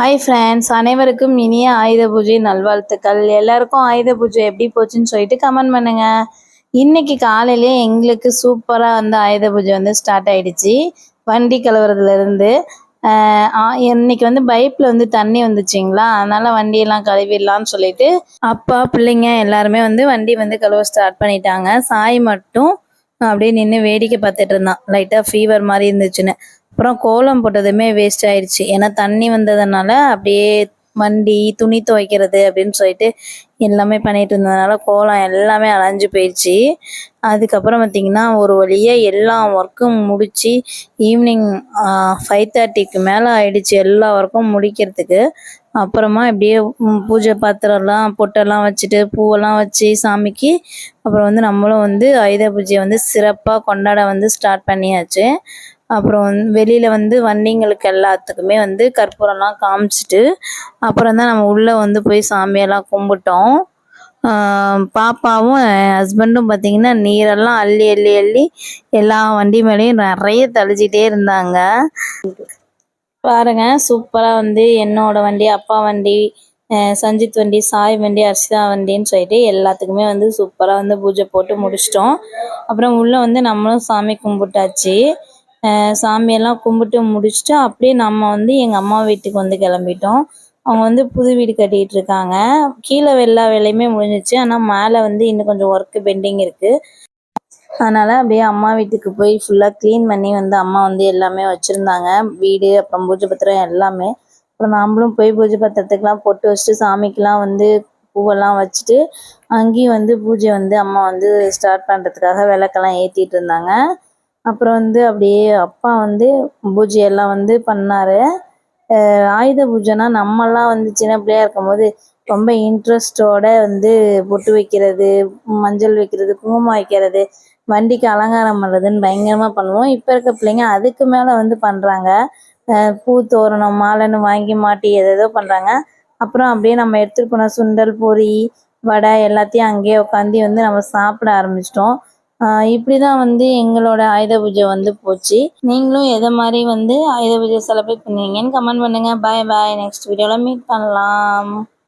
Hi friends அனைவருக்கும் இனிய ஆயுத பூஜை நல்வாழ்த்துக்கள். எல்லாருக்கும் ஆயுத பூஜை எப்படி போச்சுன்னு சொல்லிட்டு கமெண்ட் பண்ணுங்க. இன்னைக்கு காலையிலே எங்களுக்கு சூப்பராக வந்து ஆயுத பூஜை வந்து ஸ்டார்ட் ஆயிடுச்சு. வண்டி கழுவுறதுலேருந்து ஆ- இன்னைக்கு வந்து பைப்பில் வந்து தண்ணி வந்துச்சுங்களா அதனால வண்டியெல்லாம் கழுவிடலாம்னு சொல்லிட்டு அப்பா பிள்ளைங்க எல்லாருமே வந்து வண்டி வந்து கழுவ ஸ்டார்ட் பண்ணிட்டாங்க. சாய் மட்டும் அப்படியே நின்று வேடிக்கை பார்த்துட்டு இருந்தான். லைட்டாக ஃபீவர் மாதிரி இருந்துச்சுன்னு. அப்புறம் கோலம் போட்டதுமே வேஸ்ட் ஆயிடுச்சு ஏன்னா தண்ணி வந்ததுனால அப்படியே வண்டி துணி துவைக்கிறது அப்படின்னு சொல்லிட்டு எல்லாமே பண்ணிட்டு இருந்ததுனால கோலம் எல்லாமே அலைஞ்சு போயிடுச்சு அதுக்கப்புறம் பார்த்தீங்கன்னா ஒரு வழியாக எல்லா ஒர்க்கும் முடித்து ஈவினிங் ஃபைவ் தேர்ட்டிக்கு மேலே ஆயிடுச்சு எல்லா ஒர்க்கும் முடிக்கிறதுக்கு. அப்புறமா இப்படியே பூஜை பாத்திரம்லாம் பொட்டெல்லாம் வச்சுட்டு பூவெல்லாம் வச்சு சாமிக்கு அப்புறம் வந்து நம்மளும் வந்து ஆயுத பூஜையை வந்து சிறப்பாக கொண்டாட வந்து ஸ்டார்ட் பண்ணியாச்சு. அப்புறம் வந்து வெளியில் வந்து வண்டிங்களுக்கு எல்லாத்துக்குமே வந்து கற்பூரம்லாம் காமிச்சிட்டு அப்புறம் தான் நம்ம உள்ளே வந்து போய் சாமியெல்லாம் கும்பிட்டோம். பாப்பாவும் ஹஸ்பண்டும் பார்த்தீங்கன்னா நீரெல்லாம் அள்ளி அள்ளி அள்ளி எல்லா வண்டி மேலேயும் நிறைய தெளிச்சிட்டே இருந்தாங்க. பாருங்க சூப்பராக வந்து என்னோட வண்டி அப்பா வண்டி சஞ்சித் வண்டி சாய் வண்டி அர்ஷிதா வண்டின்னு சொல்லிட்டு எல்லாத்துக்குமே வந்து சூப்பராக வந்து பூஜை போட்டு முடிச்சிட்டோம். அப்புறம் உள்ளே வந்து நம்மளும் சாமி கும்பிட்டாச்சு. சாமியெல்லாம் கும்பிட்டு முடிச்சுட்டு அப்படியே நம்ம வந்து எங்கள் அம்மா வீட்டுக்கு வந்து கிளம்பிட்டோம். அவங்க வந்து புது வீடு கட்டிகிட்டு இருக்காங்க. கீழே எல்லா வேலையுமே முடிஞ்சிச்சு. ஆனால் மேலே வந்து இன்னும் கொஞ்சம் ஒர்க்கு பெண்டிங் இருக்குது அதனால் அப்படியே அம்மா வீட்டுக்கு போய் ஃபுல்லாக க்ளீன் பண்ணி வந்து அம்மா வந்து எல்லாமே வச்சுருந்தாங்க. வீடு அப்புறம் பூஜை பத்திரம் எல்லாமே. அப்புறம் நாம்ளும் போய் பூஜை பத்திரத்துக்கெலாம் பொட்டு வச்சுட்டு சாமிக்கெலாம் வந்து பூவெல்லாம் வச்சுட்டு அங்கேயும் வந்து பூஜை வந்து அம்மா வந்து ஸ்டார்ட் பண்ணுறதுக்காக விளக்கெல்லாம் ஏற்றிட்டு இருந்தாங்க. அப்புறம் வந்து அப்படியே அப்பா வந்து பூஜையெல்லாம் வந்து பண்ணார். ஆயுத பூஜைனா நம்மலாம் வந்து சின்ன பிள்ளையா இருக்கும்போது ரொம்ப இன்ட்ரெஸ்டோட வந்து பொட்டு வைக்கிறது மஞ்சள் வைக்கிறது குங்குமம் வைக்கிறது வண்டிக்கு அலங்காரம் பண்ணுறதுன்னு பயங்கரமாக பண்ணுவோம். இப்போ இருக்க பிள்ளைங்க அதுக்கு மேலே வந்து பண்ணுறாங்க பூ தோரணம் மாலைன்னு வாங்கி மாட்டி எதேதோ பண்ணுறாங்க அப்புறம் அப்படியே நம்ம எடுத்துகிட்டு போன சுண்டல் பொரி வடை எல்லாத்தையும் அங்கேயே உட்காந்து வந்து நம்ம சாப்பிட ஆரம்பிச்சிட்டோம். இப்படி தான் வந்து எங்களோட ஆயுத பூஜை வந்து போச்சு. நீங்களும் எதை மாதிரி வந்து ஆயுத பூஜை செலிப்ரேட் பண்ணுவீங்கன்னு கமெண்ட் பண்ணுங்கள் பாய் பாய் நெக்ஸ்ட் வீடியோவில் மீட் பண்ணலாம்.